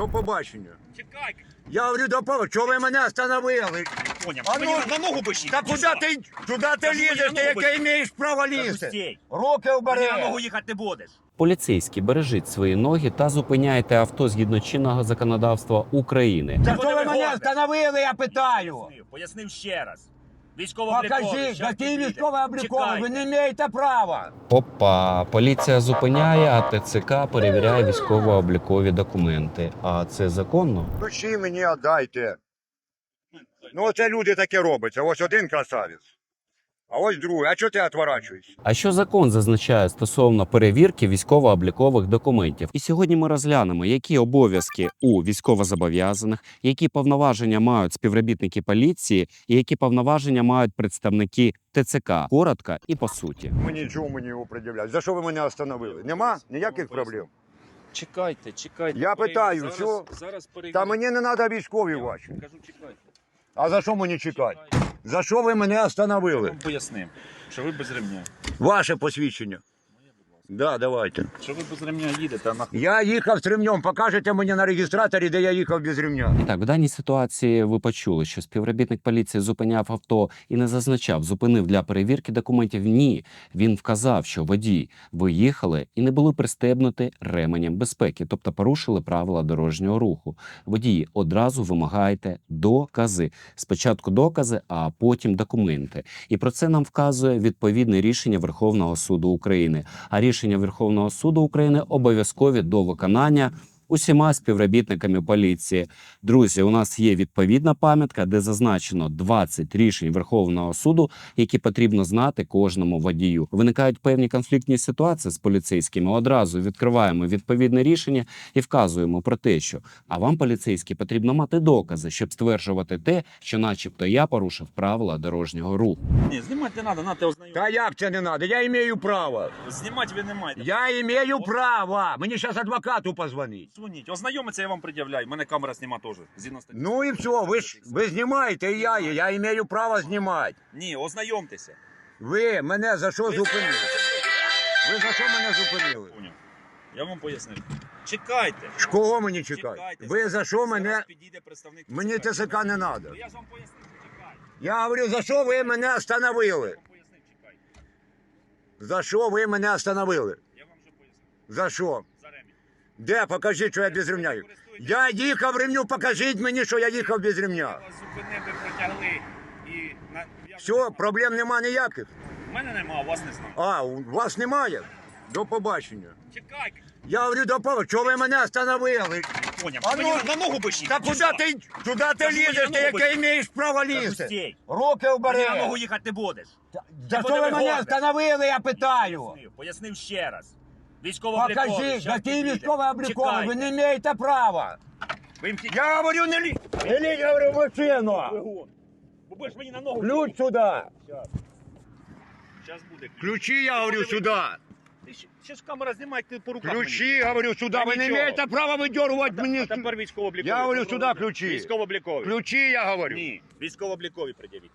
До побачення. Чекай, Я говорю, до побачення. Чого ви мене остановили? поняв. А ну, на, ногу бишіть. Та куди ти, куди ти лізеш, ти ногу яке маєш право лізти? Пустей. Руки Мені на вбери. ногу їхати не будеш. Поліцейські бережіть свої ноги та зупиняйте авто згідно чинного законодавства України. Та що ви мене вигода. остановили, я питаю? Пояснив, пояснив ще раз. Військово Покажіть, який військовий обліковий, ви не маєте права. Опа, поліція зупиняє, а ТЦК перевіряє військово-облікові документи. А це законно? Ключі мені віддайте. Ну, оце люди таке робиться. Ось один красавець. А ось другий. А чого ти відворачуєшся? А що закон зазначає стосовно перевірки військово-облікових документів? І сьогодні ми розглянемо, які обов'язки у військовозобов'язаних, які повноваження мають співробітники поліції, і які повноваження мають представники ТЦК. Коротко і по суті. Мені чого мені його пред'являють? За що ви мене остановили? Нема ніяких проблем. Чекайте, чекайте. Я перевір- питаю, зараз, що? Зараз перевірю. Та мені не треба військові Я ваші. Кажу, чекайте. А за що мені чекати? За що ви мене остановили? пояснив, що ви без ремня. Ваше посвідчення. Да, давайте. Що ви без ремня їдете, а. Я їхав з ремнем. Покажете мені на реєстраторі, де я їхав без ремня. І так, в даній ситуації ви почули, що співробітник поліції зупиняв авто і не зазначав, зупинив для перевірки документів. Ні, він вказав, що водій ви їхали і не були пристебнуті ременем безпеки, тобто порушили правила дорожнього руху. Водії одразу вимагаєте докази. Спочатку докази, а потім документи. І про це нам вказує відповідне рішення Верховного суду України. А рішення Верховного суду України обов'язкові до виконання усіма співробітниками поліції. Друзі, у нас є відповідна пам'ятка, де зазначено 20 рішень Верховного суду, які потрібно знати кожному водію. Виникають певні конфліктні ситуації з поліцейськими. Одразу відкриваємо відповідне рішення і вказуємо про те, що а вам, поліцейські, потрібно мати докази, щоб стверджувати те, що, начебто, я порушив правила дорожнього руху. Ні, знімати не треба, нате ознайомити. Та як це не треба? Я маю право. Знімати ви не маєте. Я маю право. Мені зараз адвокату позвонить. Дзвоніть. Ознайомитися я вам пред'являю. Мене камера зніма теж. Згідно статті. Ну і все, ви ж ви знімаєте, і я є. Я маю право знімати. Ні, ознайомтеся. Ви мене за що зупинили? Ви за що мене зупинили? Поняв. Я вам пояснив. Чекайте. Ж Кого мені чекати? Чекайте. Ви за що Зараз мене? підійде представник Мені ТСК не треба. Ну, Я ж вам пояснив, чекайте. Я говорю, за що ви мене остановили? Вам пояснив, чекайте. За що ви мене остановили? Я вам вже пояснив. За що? Де? Покажіть, що я без ремня. їх- Я їхав ремню, покажіть мені, що я їхав без Я ремня. вас зупинив, ви і на я Все, проблем нема ніяких. У мене нема, у вас не знаю. А, у вас немає? До побачення. Чекай, Я говорю, до побачення. Чого ви мене остановили? Поняв. А ну, на, на ногу бишіть. Та куди ти, куди ти Та ж лізеш, мені ти яке маєш право лізти? Пустей. Руки Мені вбери. на ногу їхати не будеш. За що ви мене вигода. остановили, я питаю? Пояснив ще раз. Військово Покажіть, який військовий обліковий, ви не маєте права. Вимкніть Я говорю, не лізь, не лізь, говорю, в машину. Бо будеш мені на ногу. Ключ сюди. Зараз буде ключ. Ключі, я говорю, сюди. Ти ще, ще ж камера знімає, ти по руках Ключі, говорю, сюди. Ви не маєте права видергувати мені. мені. А тепер військово-облікові. Я говорю, сюди ключі. Військово-облікові. Ключі, я говорю. Ні, військово-облікові пред'явіть.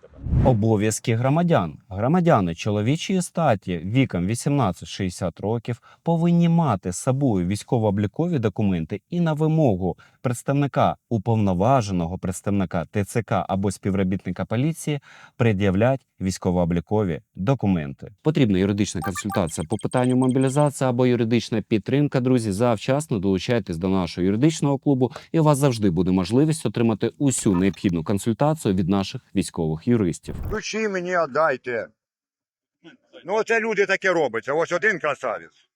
Обов'язки громадян. Громадяни чоловічої статі віком 18-60 років повинні мати з собою військово-облікові документи і на вимогу представника уповноваженого представника ТЦК або співробітника поліції пред'являть військово-облікові документи. Потрібна юридична консультація по питанню мобілізації або юридична підтримка. Друзі, завчасно долучайтесь до нашого юридичного клубу, і у вас завжди буде можливість отримати усю необхідну консультацію від наших військових юристів. Ключі мені дайте. Ну, оце люди таке робиться. Ось один красавець.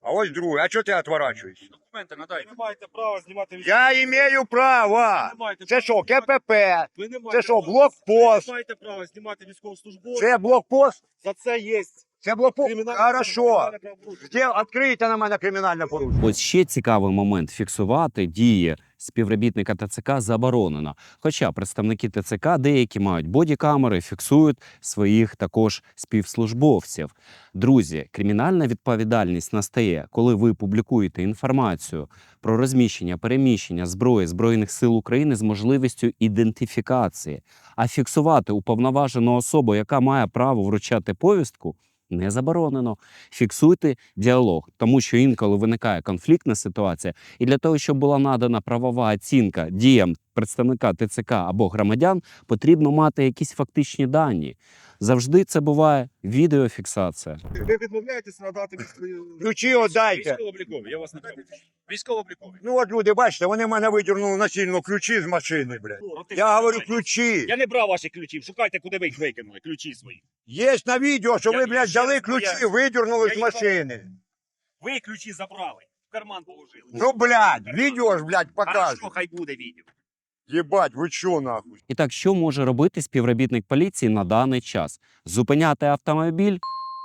А ось другий. А чого ти відворачуєшся? Документи надайте. Ви не маєте права знімати військову. Я маю право. Маєте Це права що, знімати- КПП? Ви не маєте Це що, права- блокпост? Ви не маєте права знімати військовослужбовців. Це блокпост? За це є Це блокпост? кримінальне Хорошо. Де відкрийте на мене кримінальне порушення? Ось ще цікавий момент фіксувати дії співробітника ТЦК заборонено. Хоча представники ТЦК деякі мають бодікамери, фіксують своїх також співслужбовців. Друзі, кримінальна відповідальність настає, коли ви публікуєте інформацію про розміщення, переміщення зброї збройних сил України з можливістю ідентифікації. А фіксувати уповноважену особу, яка має право вручати повістку, не заборонено. Фіксуйте діалог, тому що інколи виникає конфліктна ситуація, і для того, щоб була надана правова оцінка діям представника ТЦК або громадян, потрібно мати якісь фактичні дані. Завжди це буває відеофіксація. Ви відмовляєтесь надати. Ключі отдайте. Військово-облікові, я вас не кажу. Військово-облікові. Ну от люди, бачите, вони в мене видірнули насильно ключі з машини, блядь. Я говорю, ключі. Я не брав ваші ключі. Шукайте, куди ви їх викинули, ключі свої. Є на відео, що Я ви, блядь, взяли ключі, видірнули Я з машини. Ви ключі забрали, в карман положили. Ну, блядь, відео ж, блядь, покажу. Хорошо, хай буде відео. Єбать, ви що нахуй? І так, що може робити співробітник поліції на даний час? Зупиняти автомобіль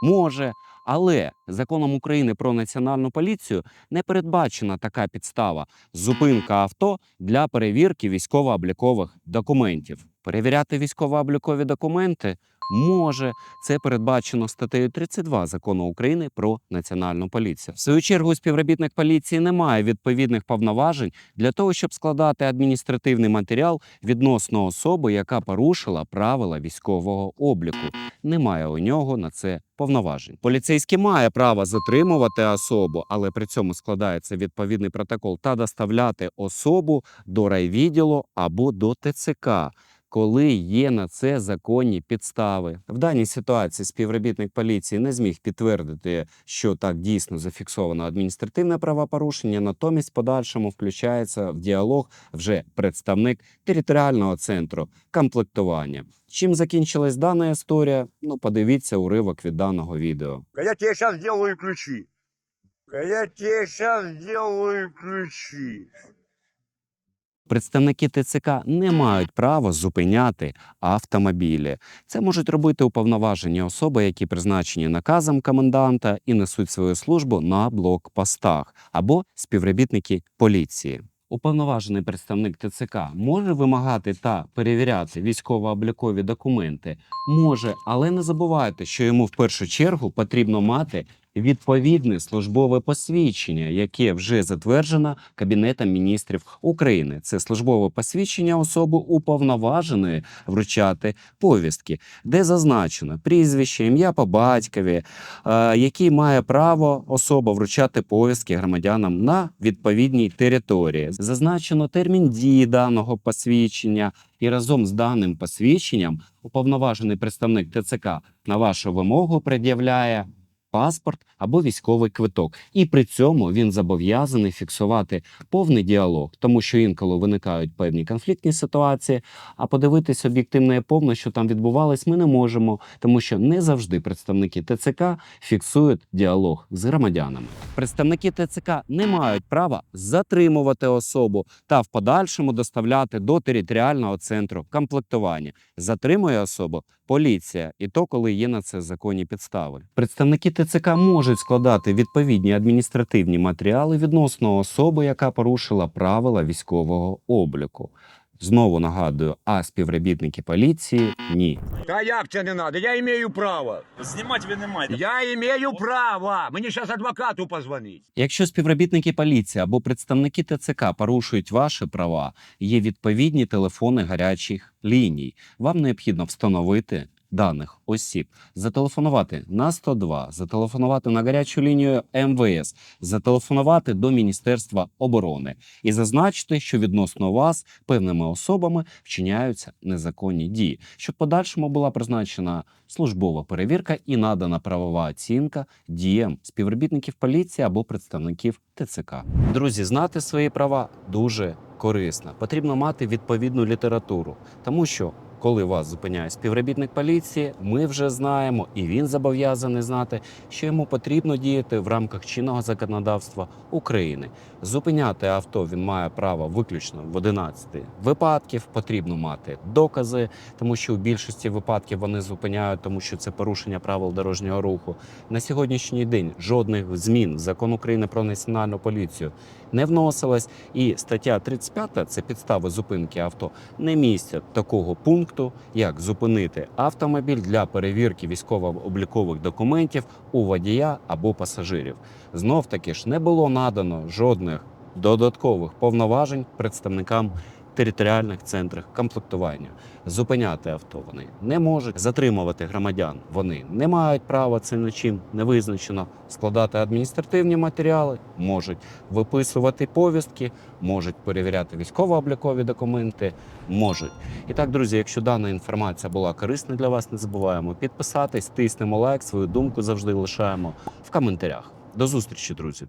може, але законом України про національну поліцію не передбачена така підстава зупинка авто для перевірки військово-облікових документів. Перевіряти військово-облікові документи може. Це передбачено статтею 32 закону України про національну поліцію. В свою чергу співробітник поліції не має відповідних повноважень для того, щоб складати адміністративний матеріал відносно особи, яка порушила правила військового обліку. Немає у нього на це повноважень. Поліцейський має право затримувати особу, але при цьому складається відповідний протокол та доставляти особу до райвідділу або до ТЦК. Коли є на це законні підстави, в даній ситуації співробітник поліції не зміг підтвердити, що так дійсно зафіксовано адміністративне правопорушення. Натомість, в подальшому включається в діалог вже представник територіального центру комплектування. Чим закінчилась дана історія? Ну, подивіться уривок від даного відео. Я тебе сейчас сделаю ключи. Я тебе сейчас сделаю ключи. Представники ТЦК не мають права зупиняти автомобілі. Це можуть робити уповноважені особи, які призначені наказом коменданта і несуть свою службу на блокпостах, або співробітники поліції. Уповноважений представник ТЦК може вимагати та перевіряти військово-облікові документи. Може, але не забувайте, що йому в першу чергу потрібно мати відповідне службове посвідчення, яке вже затверджено Кабінетом міністрів України. Це службове посвідчення особи уповноваженої вручати повістки, де зазначено прізвище, ім'я по батькові, е, який має право особа вручати повістки громадянам на відповідній території. Зазначено термін дії даного посвідчення, і разом з даним посвідченням уповноважений представник ТЦК на вашу вимогу пред'являє паспорт або військовий квиток. І при цьому він зобов'язаний фіксувати повний діалог, тому що інколи виникають певні конфліктні ситуації. А подивитись об'єктивно і повно, що там відбувалось, ми не можемо, тому що не завжди представники ТЦК фіксують діалог з громадянами. Представники ТЦК не мають права затримувати особу та в подальшому доставляти до територіального центру комплектування. Затримує особу поліція, і то, коли є на це законні підстави. Представники ТЦК можуть складати відповідні адміністративні матеріали відносно особи, яка порушила правила військового обліку. Знову нагадую, а співробітники поліції ні. Та як це не надо? Я маю право. Знімати ви не маєте. Я маю право. Мені зараз адвокату позвонить. Якщо співробітники поліції або представники ТЦК порушують ваші права, є відповідні телефони гарячих ліній. Вам необхідно встановити даних осіб, зателефонувати на 102, зателефонувати на гарячу лінію МВС, зателефонувати до Міністерства оборони і зазначити, що відносно вас певними особами вчиняються незаконні дії, щоб подальшому була призначена службова перевірка і надана правова оцінка діям співробітників поліції або представників ТЦК. Друзі, знати свої права дуже корисно. Потрібно мати відповідну літературу, тому що коли вас зупиняє співробітник поліції, ми вже знаємо, і він зобов'язаний знати, що йому потрібно діяти в рамках чинного законодавства України. Зупиняти авто він має право виключно в 11 випадків. Потрібно мати докази, тому що у більшості випадків вони зупиняють, тому що це порушення правил дорожнього руху. На сьогоднішній день жодних змін в закон України про національну поліцію не вносилось. І стаття 35 – це підстави зупинки авто, не містять такого пункту, як зупинити автомобіль для перевірки військово-облікових документів у водія або пасажирів. Знов таки ж не було надано жодних додаткових повноважень представникам територіальних центрах комплектування. Зупиняти авто вони не можуть, затримувати громадян вони не мають права, це нічим не визначено. Складати адміністративні матеріали можуть виписувати повістки, можуть перевіряти військово-облікові документи, можуть. І так, друзі, якщо дана інформація була корисна для вас, не забуваємо підписатись, тиснемо лайк, свою думку завжди лишаємо в коментарях. До зустрічі, друзі!